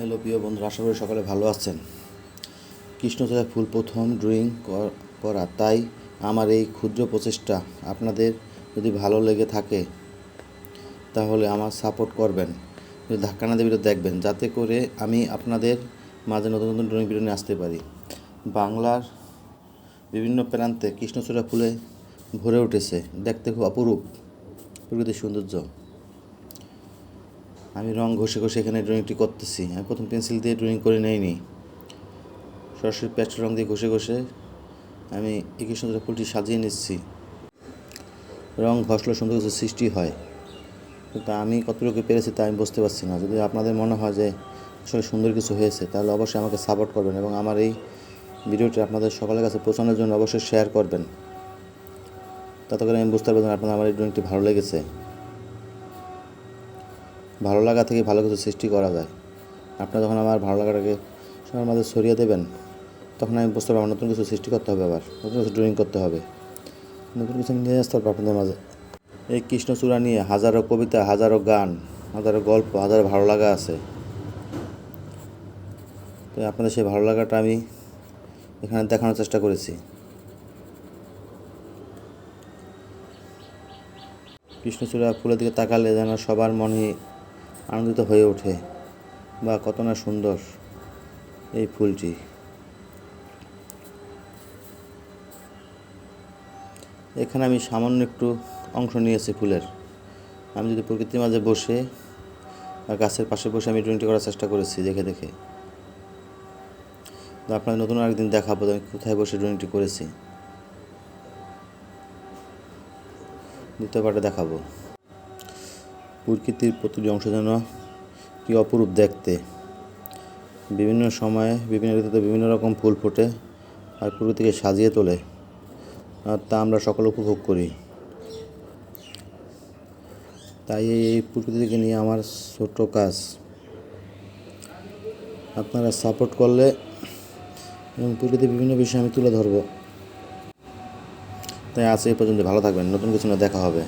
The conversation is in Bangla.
হ্যালো, প্রিয় বন্ধুরা, আশা করি সকালে ভালো আছেন। কৃষ্ণচূড়া ফুল প্রথম ড্রয়িং করা তাই আমার এই ক্ষুদ্র প্রচেষ্টা আপনাদের যদি ভালো লেগে থাকে, তাহলে আমার সাপোর্ট করবেন। ধাক্কা না দেবে দেখবেন, যাতে করে আমি আপনাদের মাঝে নতুন নতুন ড্রয়িং ভিডিও নিয়ে আসতে পারি। বাংলার বিভিন্ন প্রান্তে কৃষ্ণচূড়া ফুলে ভরে উঠেছে। দেখতে খুব অপরূপ। প্রকৃতির সৌন্দর্য। আমি রং ঘষে ঘষে এখানে ড্রয়িংটি করতেছি। আমি প্রথম পেন্সিল দিয়ে ড্রয়িং করে নেইনি। সরাসরি প্যাস্টেল রং দিয়ে ঘষে ঘষে আমি এই সুন্দর ফুলটি সাজিয়ে নিচ্ছি। রং ঘষলে সুন্দর কিছু সৃষ্টি হয়। কিন্তু আমি কতটুকু পেরেছি তা আমি বুঝতে পারছি না। যদি আপনাদের মনে হয় যে আসলে সুন্দর কিছু হয়েছে, তাহলে অবশ্যই আমাকে সাপোর্ট করবেন এবং আমার এই ভিডিওটি আপনাদের সকলের কাছে পৌঁছানোর জন্য অবশ্যই শেয়ার করবেন। তাতে করে আমি বুঝতে পারবেন আপনার আমার এই ড্রয়িংটি ভালো লেগেছে। ভালো লাগা থেকে ভালো কিছু সৃষ্টি করা যায়। আপনারা যখন আমার ভালো লাগাটাকে সবার মাঝে সরিয়ে দেবেন, তখন আমি বুঝতে পারব নতুন কিছু সৃষ্টি করতে হবে আবার, নতুন কিছু ড্রয়িং করতে হবে। নতুন কিছু নিয়ে আসতে পারব আপনাদের মাঝে। এই কৃষ্ণচূড়া নিয়ে হাজারো কবিতা, হাজারো গান, হাজারো গল্প, হাজারো ভালো লাগা আছে। তো আপনাদের সেই ভালো লাগাটা আমি এখানে দেখানোর চেষ্টা করেছি। কৃষ্ণচূড়া ফুলের দিকে তাকালে যেন সবার মনে আনন্দিত হয়ে ওঠে। বা কত না সুন্দর এই ফুলটি। এখানে আমি সামান্য একটু অংশ নিয়েছি ফুলের। আমি যদি প্রকৃতির মাঝে বসে বা গাছের পাশে বসে আমি ড্রয়িংটি করার চেষ্টা করেছি, দেখে দেখে। আপনাদের নতুন আরেকদিন দেখাবো আমি কোথায় বসে ড্রয়িংটি করেছি। দ্বিতীয় পার্টে দেখাবো। প্রকৃতির প্রতিটি অংশ যেন কী অপরূপ দেখতে। বিভিন্ন সময়ে বিভিন্ন ঋতুতে বিভিন্ন রকম ফুল ফোটে আর প্রকৃতিকে সাজিয়ে তোলে। আর তা আমরা সকলে উপভোগ করি। তাই এই এই প্রকৃতিকে নিয়ে আমার ছোট কাজ। আপনারা সাপোর্ট করলে এবং প্রকৃতির বিভিন্ন বিষয় আমি তুলে ধরবো। তাই আজ এই পর্যন্ত ভালো থাকবেন। নতুন কিছু না দেখা হবে।